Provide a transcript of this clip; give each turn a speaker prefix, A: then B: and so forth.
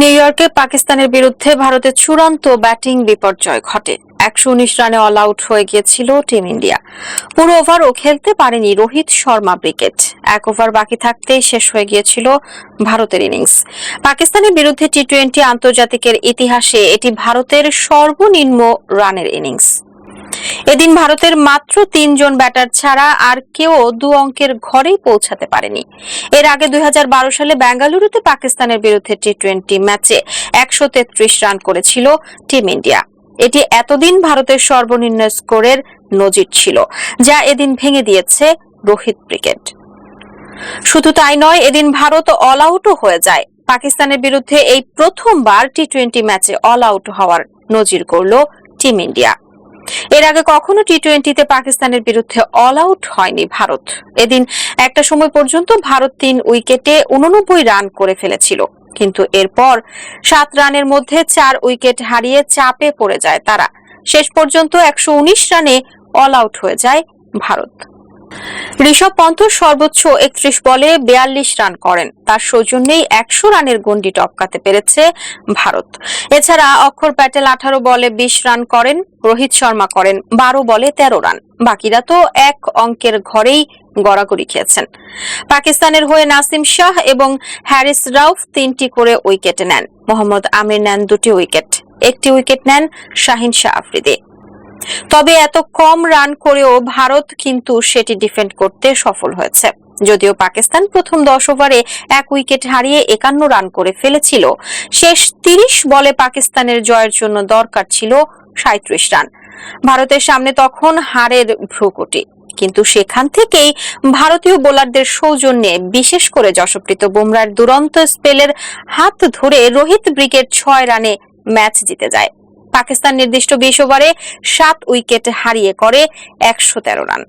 A: New ইয়র্কে পাকিস্তানের বিরুদ্ধে ভারতের চূড়ান্ত ব্যাটিং বিপর্যয় ঘটে। একশো উনিশ রানে অল আউট হয়ে গিয়েছিল টিম ইন্ডিয়া। পুরো ওভারও খেলতে পারেনি রোহিত শর্মা ব্রিকেট এক ওভার বাকি থাকতেই শেষ হয়ে গিয়েছিল ভারতের ইনিংস। পাকিস্তানের বিরুদ্ধে টি টোয়েন্টি আন্তর্জাতিকের ইতিহাসে এটি ভারতের সর্বনিম্ন রানের ইনিংস। এদিন ভারতের মাত্র তিনজন ব্যাটার ছাড়া আর কেউ দু অঙ্কের ঘরেই পৌঁছাতে পারেনি। এর আগে দুই হাজার বারো সালে বেঙ্গালুরুতে পাকিস্তানের বিরুদ্ধে টি টোয়েন্টি ম্যাচে একশো তেত্রিশ রান করেছিল টিম ইন্ডিয়া। এটি এতদিন ভারতের সর্বনিম্ন স্কোরের নজির ছিল, যা এদিন ভেঙে দিয়েছে রোহিত ক্রিকেট। শুধু তাই নয়, এদিন ভারত অল আউটও হয়ে যায়। পাকিস্তানের বিরুদ্ধে এই প্রথমবার টি টোয়েন্টি ম্যাচে অল আউট হওয়ার নজির করল টিম ইন্ডিয়া। এর আগে কখনো টি টোয়েন্টিতে পাকিস্তানের বিরুদ্ধে অল আউট হয়নি ভারত। এদিন একটা সময় পর্যন্ত ভারত তিন উইকেটে উননব্বই রান করে ফেলেছিল। কিন্তু এরপর সাত রানের মধ্যে চার উইকেট হারিয়ে চাপে পড়ে যায় তারা। শেষ পর্যন্ত একশো উনিশ রানে অল আউট হয়ে যায় ভারত। ঋষভ পন্থ সর্বোচ্চ একত্রিশ বলে বিয়াল্লিশ রান করেন। তার সৌজন্যেই একশো রানের গন্ডি টপকাতে পেরেছে ভারত। এছাড়া অক্ষর প্যাটেল আঠারো বলে বিশ রান করেন, রোহিত শর্মা করেন বারো বলে তেরো রান। বাকিরা তো এক অঙ্কের ঘরেই গড়াগড়ি খেয়েছেন। পাকিস্তানের হয়ে নাসিম শাহ এবং হ্যারিস রাউফ তিনটি করে উইকেট নেন। মোহাম্মদ আমির নেন দুটি উইকেট। একটি উইকেট নেন শাহিন শাহ আফ্রিদি। তবে এত কম রান করেও ভারত কিন্তু সেটি ডিফেন্ড করতে সফল হয়েছে। যদিও পাকিস্তান প্রথম দশ ওভারে এক উইকেট হারিয়ে একান্ন রান করে ফেলেছিল। শেষ তিরিশ বলে পাকিস্তানের জয়ের জন্য দরকার ছিল সাঁত্রিশ রান। ভারতের সামনে তখন হারের ভ্রুকুটি। কিন্তু সেখান থেকেই ভারতীয় বোলারদের সৌজন্যে বিশেষ করে যশপ্রীত বুমরার দুরন্ত স্পেলের হাত ধরে রোহিত ব্রিগেড ছয় রানে ম্যাচ জিতে যায়। পাকিস্তান নির্দিষ্ট বিশ ওভারে সাত উইকেট হারিয়ে করে একশো তেরো রান।